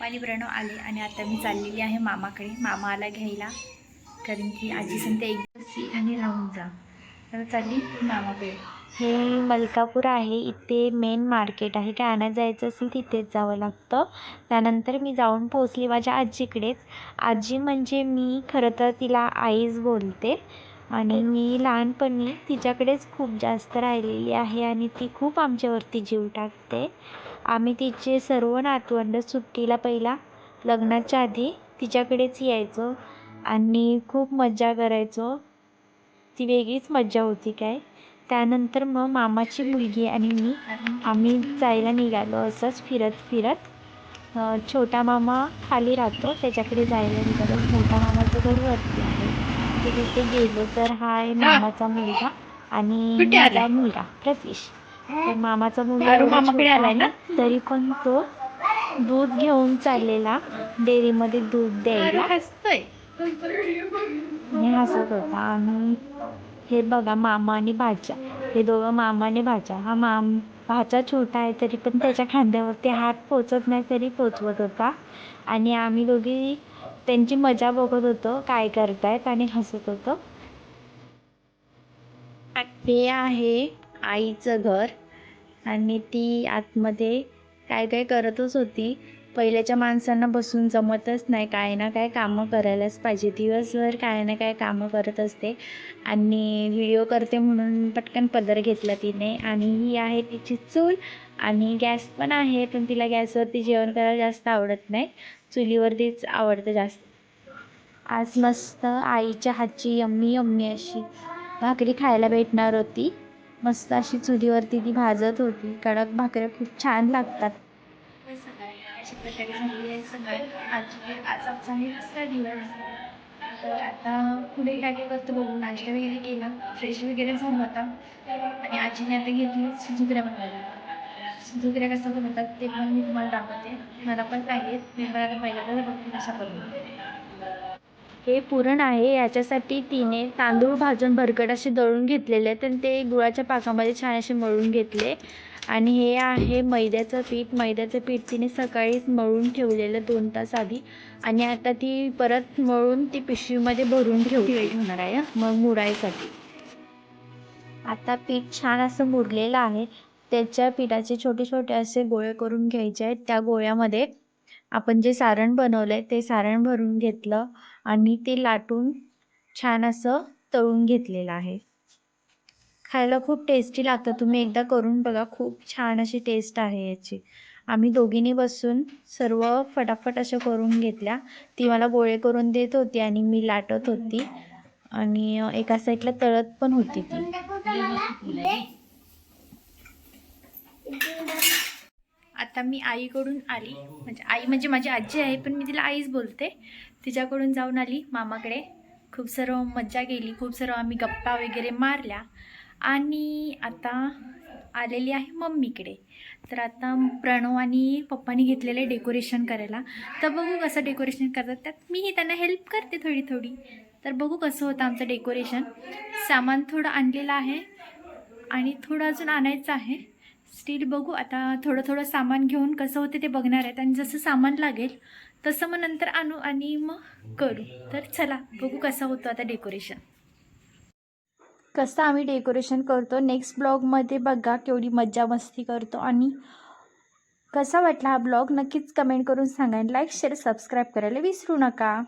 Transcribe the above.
पाणी प्रणव आले आणि आता मी चाललेली आहे मामाकडे. मामा आला घ्यायला. कारण की आजी सांगते एक दिवस आणि राहून जा. आता चालली मामाकडे. हे मलकापूर आहे. इथे मेन मार्केट आहे. काय आणायला जायचं असेल तिथेच जावं लागतं. त्यानंतर मी जाऊन पोहोचली माझ्या आजीकडेच. आजी म्हणजे मी. खरं तर तिला आईच बोलते. आणि मी लहानपणी तिच्याकडेच खूप जास्त राहिलेली आहे आणि ती खूप आमच्यावरती जीव टाकते. आम्ही तिचे सर्व नातवंड सुट्टीला पहिला लग्नाच्या आधी तिच्याकडेच यायचो आणि खूप मज्जा करायचो. ती वेगळीच मज्जा होती काय? त्यानंतर मग मामाची मुलगी आणि मी आम्ही जायला निघालो. असंच फिरत फिरत छोटा मामा खाली राहतो. त्याच्याकडे जायला निघालो. मोठा मामाचं घर वरती आहे. तिथे गेलो तर हा आहे मामाचा मुलगा आणि? माझा मुलगा प्रतीश. तर मामाचा मुलगा तरी पण तो दूध घेऊन चाललेला डेअरीमध्ये दूध द्यायला. हसतोय. आणि हसत होता आणि हे बघा मामा आणि भाच्या हे दोघं मामा आणि भाच्या हा माम भाचा छोटा आहे तरी पण त्याच्या खांद्यावरती हात पोचत नाही तरी पोचवत होता. आणि आम्ही दोघी त्यांची मजा बघत होतो काय करतायत आणि हसत होतो. हे आहे आईचं घर. आणि ती आतमध्ये काय काय करतच होती. पहिल्याच्या माणसांना बसून जमतच नाही. काय ना काय कामं करायलाच पाहिजे. दिवसभर काय ना काय कामं करत असते. आणि व्हिडिओ करते म्हणून पटकन पदर घेतला तिने. आणि ही आहे तिची चूल. आणि गॅस पण आहे पण तिला गॅसवरती जेवण करायला जास्त आवडत नाही. चुलीवरतीच आवडतं जास्त. आज मस्त आईच्या हातची यम्मी यम्मी अशी भाकरी खायला भेटणार होती. मस्त अशी चुलीवरती ती भाजत होती. कडक भाकऱ्या खूप छान लागतात. सकाळी प्रकारे झालेली आहे सकाळ आजी आज आमचा आहे दुसरा दिवस. तर आता पुढे काय काय करतो बघू नाश्ता वगैरे केला. फ्रेश वगैरे झालं होता आणि आजीने आता घेतली सुजुकऱ्या बनवायला. सुजुकऱ्या कसं बनवतात ते पण मी तुम्हाला दाखवते. मला पण पाहिजे मी मला आता तर बघते कशा बनवते हे पुरण आहे याच्यासाठी तिने तांदूळ भाजून भरकट असे दळून घेतलेले आहेत आणि ते गुळाच्या पाकामध्ये छान असे मळून घेतले. आणि हे आहे मैद्याचं पीठ. मैद्याचं पीठ तिने सकाळीच मळून ठेवलेलं दोन तास आधी. आणि आता ती परत मळून ती पिशवीमध्ये भरून ठेवली होणार आहे मग मुरायसाठी. आता पीठ छान असं मुरलेलं आहे. त्याच्या पिठाचे छोटे छोटे असे गोळे करून घ्यायचे आहेत. त्या गोळ्यामध्ये आपण जे सारण बनवलं आहे ते सारण भरून घेतलं आणि ते लाटून छान असं तळून घेतलेलं आहे. खायला खूप टेस्टी लागतं. तुम्ही एकदा करून बघा. खूप छान अशी टेस्ट आहे याची. आम्ही दोघींनी बसून सर्व फटाफट अशा करून घेतल्या. ती मला गोळे करून देत होती आणि मी लाटत होती. आणि एका साईडला तळत पण होती ती. आता मी आईकडून आली. म्हणजे आई म्हणजे माझी आजी आहे पण मी तिला आईच बोलते. तिच्याकडून जाऊन आली मामाकडे. खूप सर्व मज्जा केली. खूप सर्व आम्ही गप्पा वगैरे मारल्या. आणि आता आलेली आहे मम्मीकडे. तर आता प्रणव आणि पप्पानी घेतलेले डेकोरेशन करायला. तर बघू कसं डेकोरेशन करतात. त्यात मीही त्यांना हेल्प करते थोडी थोडी. तर बघू कसं होतं आमचं डेकोरेशन. सामान थोडं आणलेलं आहे. आणि थोडं अजून आणायचं आहे. स्टील बघू. आता थोडं थोडं सामान घेऊन कसं होते ते बघणार आहेत. आणि जसं सामान लागेल तसं मग नंतर आणू आणि मग करू. तर चला बघू कसं होतं आता डेकोरेशन. कसं आम्ही डेकोरेशन करतो नेक्स्ट ब्लॉगमध्ये बघा केवढी मज्जा मस्ती करतो. आणि कसा वाटला हा ब्लॉग नक्कीच कमेंट करून सांगा. आणि लाईक शेअर सबस्क्राईब करायला विसरू नका.